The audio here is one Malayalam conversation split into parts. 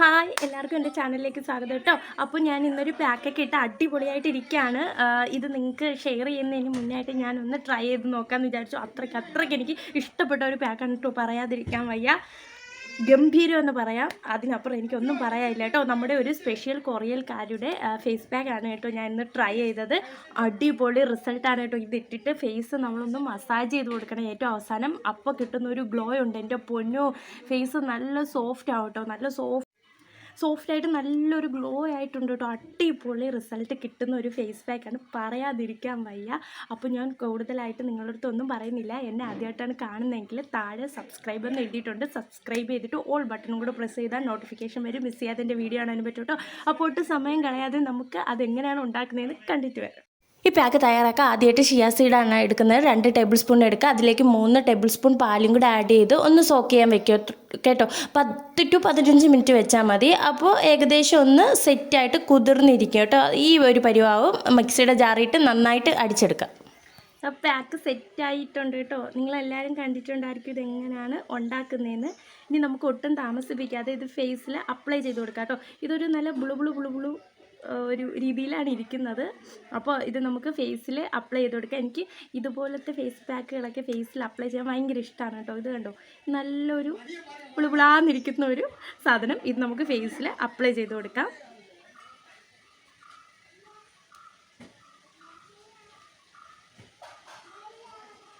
ഹായ് എല്ലാവർക്കും എന്റെ ചാനലിലേക്ക് സ്വാഗതം കേട്ടോ. അപ്പോൾ ഞാൻ ഇന്നൊരു പാക്കൊക്കെ ഇട്ട് അടിപൊളിയായിട്ട് ഇരിക്കുകയാണ് ഇത് നിങ്ങൾക്ക് ഷെയർ ചെയ്യുന്നതിന് മുന്നായിട്ട് ഞാൻ ഒന്ന് ട്രൈ ചെയ്ത് നോക്കാമെന്ന് വിചാരിച്ചു. അത്രയ്ക്ക് അത്രയ്ക്ക് എനിക്ക് ഇഷ്ടപ്പെട്ട ഒരു പാക്കാണ് കേട്ടോ പറയാതിരിക്കാൻ വയ്യ. ഗംഭീരം എന്ന് പറയാം. അതിനപ്പുറം എനിക്കൊന്നും പറയാനില്ല കേട്ടോ. നമ്മുടെ ഒരു സ്പെഷ്യൽ കൊറിയൽക്കാരുടെ ഫേസ് പാക്ക് ആണ് കേട്ടോ ഞാൻ ഇന്ന് ട്രൈ ചെയ്തത്. അടിപൊളി റിസൾട്ടാണ് കേട്ടോ. ഇത് ഇട്ടിട്ട് ഫേസ് നമ്മളൊന്ന് മസാജ് ചെയ്ത് കൊടുക്കണം ഏറ്റവും അവസാനം. അപ്പോൾ കിട്ടുന്ന ഒരു ഗ്ലോ ഉണ്ട്. എന്റെ പൊന്നോ ഫേസ് നല്ല സോഫ്റ്റ് ആവും കേട്ടോ നല്ല സോഫ്റ്റ് സോഫ്റ്റായിട്ട് നല്ലൊരു ഗ്ലോ ആയിട്ടുണ്ട് കേട്ടോ. അടിപൊളി റിസൾട്ട് കിട്ടുന്ന ഒരു ഫേസ് പാക്കാണ് പറയാതിരിക്കാൻ വയ്യ. അപ്പോൾ ഞാൻ കൂടുതലായിട്ട് നിങ്ങളുടെ ഒന്നും പറയുന്നില്ല. എന്നെ ആദ്യമായിട്ടാണ് കാണുന്നതെങ്കിൽ താഴെ സബ്സ്ക്രൈബ് എന്ന് എഴുതിയിട്ടുണ്ട്. സബ്സ്ക്രൈബ് ചെയ്തിട്ട് ഓൾ ബട്ടണും കൂടെ പ്രസ് ചെയ്താൽ നോട്ടിഫിക്കേഷൻ വരും. മിസ് ചെയ്യാതെ എന്റെ വീഡിയോ കാണാൻ പറ്റും കേട്ടോ. അപ്പോൾ ഒട്ടും സമയം കളയാതെ നമുക്ക് അതെങ്ങനെയാണ് ഉണ്ടാക്കുന്നതെന്ന് കണ്ടിട്ട് വരാം. ഈ പാക്ക് തയ്യാറാക്കാൻ ആദ്യമായിട്ട് ഷിയാ സീഡാണ് എടുക്കുന്നത്. രണ്ട് ടേബിൾ സ്പൂൺ എടുക്കുക. അതിലേക്ക് മൂന്ന് ടേബിൾ സ്പൂൺ പാലും കൂടെ ആഡ് ചെയ്ത് ഒന്ന് സോക്ക് ചെയ്യാൻ വെക്കുക കേട്ടോ? പത്ത് ടു പതിനഞ്ച് മിനിറ്റ് വെച്ചാൽ മതി. അപ്പോൾ ഏകദേശം ഒന്ന് സെറ്റായിട്ട് കുതിർന്നിരിക്കും കേട്ടോ. ഈ ഒരു പരിവാവും മിക്സിയുടെ ജാറിയിട്ട് നന്നായിട്ട് അടിച്ചെടുക്കുക. അപ്പോൾ പാക്ക് സെറ്റായിട്ടുണ്ട് കേട്ടോ. നിങ്ങളെല്ലാവരും കണ്ടിട്ടുണ്ടായിരിക്കും ഇതെങ്ങനെയാണ് ഉണ്ടാക്കുന്നതെന്ന്. ഇനി നമുക്ക് ഒട്ടും താമസിപ്പിക്കാതെ ഇത് ഫേസിൽ അപ്ലൈ ചെയ്ത് കൊടുക്കാം കേട്ടോ. ഇതൊരു നല്ല ബുളു ബുളു ബുളു ബുളു ഒരു രീതിയിലാണ് ഇരിക്കുന്നത്. അപ്പോൾ ഇത് നമുക്ക് ഫേസിൽ അപ്ലൈ ചെയ്ത് കൊടുക്കാം. എനിക്ക് ഇതുപോലത്തെ ഫേസ് പാക്കുകളൊക്കെ ഫേസിൽ അപ്ലൈ ചെയ്യാൻ ഭയങ്കര ഇഷ്ടമാണ് കേട്ടോ. ഇത് കണ്ടോ? നല്ലൊരു പുളിപുളാന്നിരിക്കുന്ന ഒരു സാധനം ഇത് നമുക്ക് ഫേസിൽ അപ്ലൈ ചെയ്ത് കൊടുക്കാം.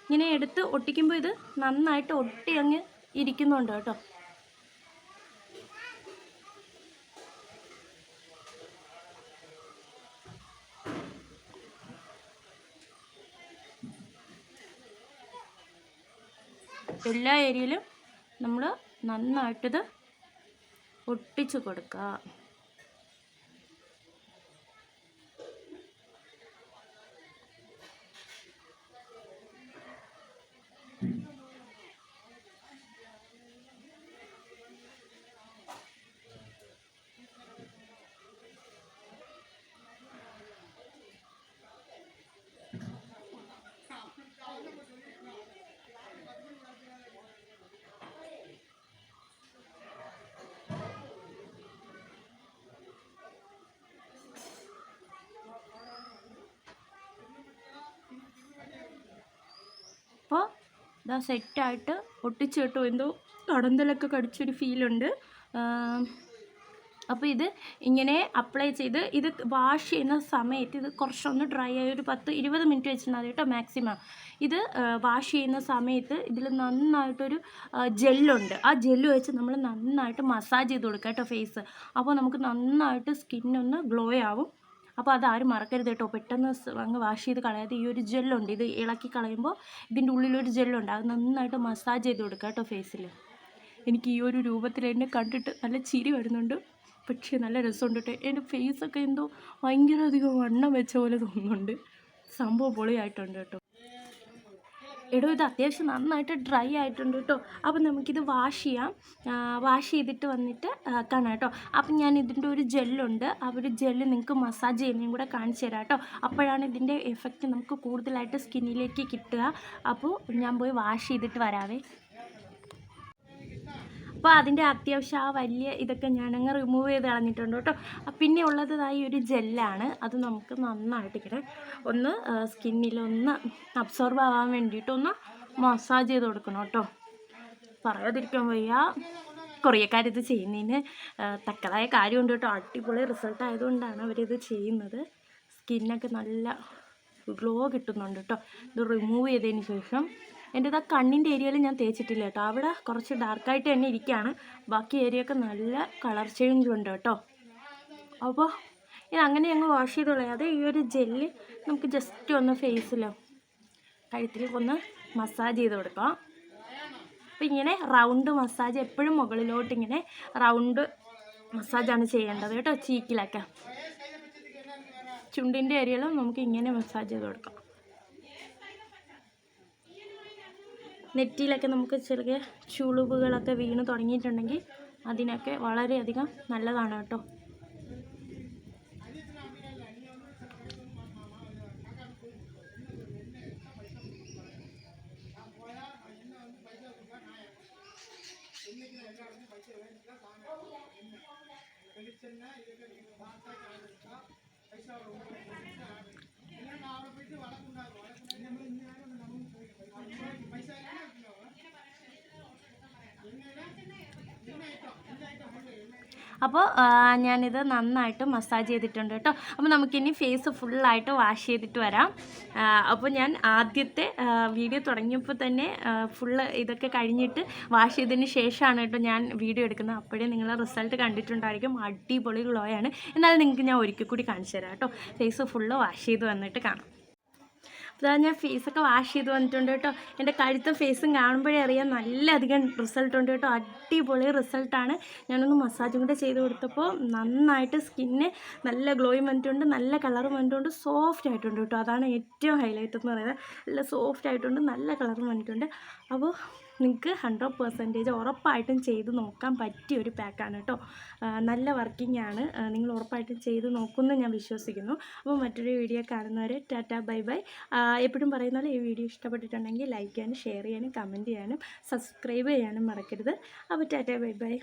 ഇങ്ങനെ എടുത്ത് ഒട്ടിക്കുമ്പോൾ ഇത് നന്നായിട്ട് ഒട്ടി അങ്ങ് ഇരിക്കുന്നുണ്ട് കേട്ടോ. എല്ലാ ഏരിയയിലും നമ്മൾ നന്നായിട്ടിത് ഒട്ടിച്ചു കൊടുക്കുക. അപ്പോൾ ഇതാ സെറ്റായിട്ട് ഒട്ടിച്ച് എന്തോ കടന്തലൊക്കെ കടിച്ചൊരു ഫീലുണ്ട്. അപ്പോൾ ഇത് ഇങ്ങനെ അപ്ലൈ ചെയ്ത് ഇത് വാഷ് ചെയ്യുന്ന സമയത്ത് ഇത് കുറച്ചൊന്ന് ഡ്രൈ ആയി ഒരു പത്ത് ഇരുപത് മിനിറ്റ് വെച്ചിരുന്നാൽ കേട്ടോ മാക്സിമം. ഇത് വാഷ് ചെയ്യുന്ന സമയത്ത് ഇതിൽ നന്നായിട്ടൊരു ജെല്ലുണ്ട്. ആ ജെല്ല് വെച്ച് നമ്മൾ നന്നായിട്ട് മസാജ് ചെയ്ത് കൊടുക്കുക കേട്ടോ ഫേസ്. അപ്പോൾ നമുക്ക് നന്നായിട്ട് സ്കിന്നൊന്ന് ഗ്ലോ ആവും. അപ്പോൾ അതാരും മറക്കരുത് കേട്ടോ. പെട്ടെന്ന് അങ്ങ് വാഷ് ചെയ്ത് കളയാതെ ഈ ഒരു ജെല്ലുണ്ട്. ഇത് ഇളക്കി കളയുമ്പോൾ ഇതിന്റെ ഉള്ളിലൊരു ജെല്ലുണ്ട്. അത് നന്നായിട്ട് മസാജ് ചെയ്ത് കൊടുക്കുക കേട്ടോ ഫേസിൽ എനിക്ക് ഈ ഒരു രൂപത്തിൽ എന്നെ കണ്ടിട്ട് നല്ല ചിരി വരുന്നുണ്ട്. പക്ഷേ നല്ല രസമുണ്ട് കേട്ടോ. എന്റെ ഫേസൊക്കെ എന്തോ ഭയങ്കര അധികം വണ്ണം വെച്ച പോലെ തോന്നുന്നുണ്ട്. സംഭവം പൊളിയായിട്ടുണ്ട് കേട്ടോ. എടോ ഇത് അത്യാവശ്യം നന്നായിട്ട് ഡ്രൈ ആയിട്ടുണ്ട് കേട്ടോ അപ്പം നമുക്കിത് വാഷ് ചെയ്യാം. വാഷ് ചെയ്തിട്ട് വന്നിട്ട് കാണാം കേട്ടോ അപ്പം ഞാൻ ഇതിന്റെ ഒരു ജെല്ലുണ്ട്. ആ ഒരു ജെല്ല് നിങ്ങൾക്ക് മസാജ് ചെയ്യുന്നതും കൂടെ കാണിച്ചു തരാം കേട്ടോ അപ്പോഴാണ് ഇതിന്റെ എഫക്റ്റ് നമുക്ക് കൂടുതലായിട്ട് സ്കിന്നിലേക്ക് കിട്ടുക. അപ്പോൾ ഞാൻ പോയി വാഷ് ചെയ്തിട്ട് വരാവേ. അപ്പോൾ അതിന്റെ അത്യാവശ്യം ആ വലിയ ഇതൊക്കെ ഞാനങ്ങ് റിമൂവ് ചെയ്ത് കളഞ്ഞിട്ടുണ്ട് കേട്ടോ. പിന്നെ ഉള്ളത് ദാ ഒരു ജെല്ലാണ് അത് നമുക്ക് നന്നായിട്ട് ഇങ്ങനെ ഒന്ന് സ്കിന്നിലൊന്ന് അബ്സോർബ് ആവാൻ വേണ്ടിയിട്ടൊന്ന് മസാജ് ചെയ്ത് കൊടുക്കണം കേട്ടോ. പറയാതിരിക്കാൻ വയ്യ. കൊറിയക്കാരിത് ചെയ്യുന്നതിന് തക്കതായ കാര്യമുണ്ട് കേട്ടോ. അടിപൊളി റിസൾട്ട് ആയതുകൊണ്ടാണ് അവരിത് ചെയ്യുന്നത്. സ്കിന്നൊക്കെ നല്ല ഗ്ലോ കിട്ടുന്നുണ്ട് കേട്ടോ ഇത് റിമൂവ് ചെയ്തതിന് ശേഷം എന്റെ ആ കണ്ണിന്റെ ഏരിയയിൽ ഞാൻ തേച്ചിട്ടില്ല കേട്ടോ അവിടെ കുറച്ച് ഡാർക്കായിട്ട് തന്നെ ഇരിക്കുകയാണ് ബാക്കി ഏരിയയൊക്കെ നല്ല കളർ ചേഞ്ച് ഉണ്ട് കേട്ടോ അപ്പോൾ ഇത് അങ്ങനെ ഞങ്ങൾ വാഷ് ചെയ്ത് കളയാതെ ഈ ഒരു ജെല്ല് നമുക്ക് ജസ്റ്റ് ഒന്ന് ഫേസിലോ കഴുത്തിൽ ഒന്ന് മസാജ് ചെയ്ത് കൊടുക്കാം. അപ്പോൾ ഇങ്ങനെ റൗണ്ട് മസാജ് എപ്പോഴും മുകളിലോട്ട് ഇങ്ങനെ റൗണ്ട് മസാജാണ് ചെയ്യേണ്ടത് കേട്ടോ ചീക്കിലൊക്കെ ചുണ്ടിന്റെ ഏരിയയിലും നമുക്ക് ഇങ്ങനെ മസാജ് ചെയ്ത് കൊടുക്കാം. നെറ്റിയിലൊക്കെ നമുക്ക് ചെറിയ ചുളിവുകളൊക്കെ വീണ് തുടങ്ങിയിട്ടുണ്ടെങ്കിൽ അതിനൊക്കെ വളരെയധികം നല്ലതാണ് കേട്ടോ. ഇതൊക്കെ ಸಾವಿರ അപ്പോൾ ഞാനിത് നന്നായിട്ട് മസാജ് ചെയ്തിട്ടുണ്ട് കേട്ടോ. അപ്പോൾ നമുക്കിനി ഫേസ് ഫുള്ളായിട്ട് വാഷ് ചെയ്തിട്ട് വരാം. അപ്പോൾ ഞാൻ ആദ്യത്തെ വീഡിയോ തുടങ്ങിയപ്പോൾ തന്നെ ഫുള്ള് ഇതൊക്കെ കഴിഞ്ഞിട്ട് വാഷ് ചെയ്തതിന് ശേഷമാണ് കേട്ടോ ഞാൻ വീഡിയോ എടുക്കുന്നത്. അപ്പോഴേ നിങ്ങൾ റിസൾട്ട് കണ്ടിട്ടുണ്ടായിരിക്കും. അടിപൊളി ഗ്ലോയാണ് എന്നാലും നിങ്ങൾക്ക് ഞാൻ ഒരിക്കൽ കൂടി കാണിച്ചു തരാം കേട്ടോ. ഫേസ് ഫുള്ള് വാഷ് ചെയ്ത് വന്നിട്ട് കാണാം. അതാ ഞാൻ ഫേസൊക്കെ വാഷ് ചെയ്ത് വന്നിട്ടുണ്ട് കേട്ടോ. എന്റെ കഴുത്തും ഫേസും കാണുമ്പോഴേ അറിയാം നല്ല അധികം റിസൾട്ട് ഉണ്ട് കേട്ടോ. അടിപൊളി റിസൾട്ടാണ്. ഞാനൊന്ന് മസാജും കൂടെ ചെയ്ത് കൊടുത്തപ്പോൾ നന്നായിട്ട് സ്കിന്ന് നല്ല ഗ്ലോയും വന്നിട്ടുണ്ട് നല്ല കളറും വന്നിട്ടുണ്ട് സോഫ്റ്റ് ആയിട്ടുണ്ട് കേട്ടോ. അതാണ് ഏറ്റവും ഹൈലൈറ്റ് എന്ന് പറയുന്നത്. നല്ല സോഫ്റ്റ് ആയിട്ടുണ്ട് നല്ല കളറും വന്നിട്ടുണ്ട്. അപ്പോൾ നിങ്ങൾക്ക് ഹൺഡ്രഡ് പെർസെന്റേജ് ഉറപ്പായിട്ടും ചെയ്ത് നോക്കാൻ പറ്റിയ ഒരു പാക്കാണ് കേട്ടോ നല്ല വർക്കിംഗ് ആണ്. നിങ്ങൾ ഉറപ്പായിട്ടും ചെയ്ത് നോക്കുമെന്ന് ഞാൻ വിശ്വസിക്കുന്നു. അപ്പോൾ മറ്റൊരു വീഡിയോ കാണുന്നവരെ ടാറ്റ ബൈ ബൈ. എപ്പോഴും പറയുന്ന പോലെ ഈ വീഡിയോ ഇഷ്ടപ്പെട്ടിട്ടുണ്ടെങ്കിൽ ലൈക്ക് ചെയ്യാനും ഷെയർ ചെയ്യാനും കമന്റ് ചെയ്യാനും സബ്സ്ക്രൈബ് ചെയ്യാനും മറക്കരുത്. അപ്പോൾ ടാറ്റ ബൈ ബൈ.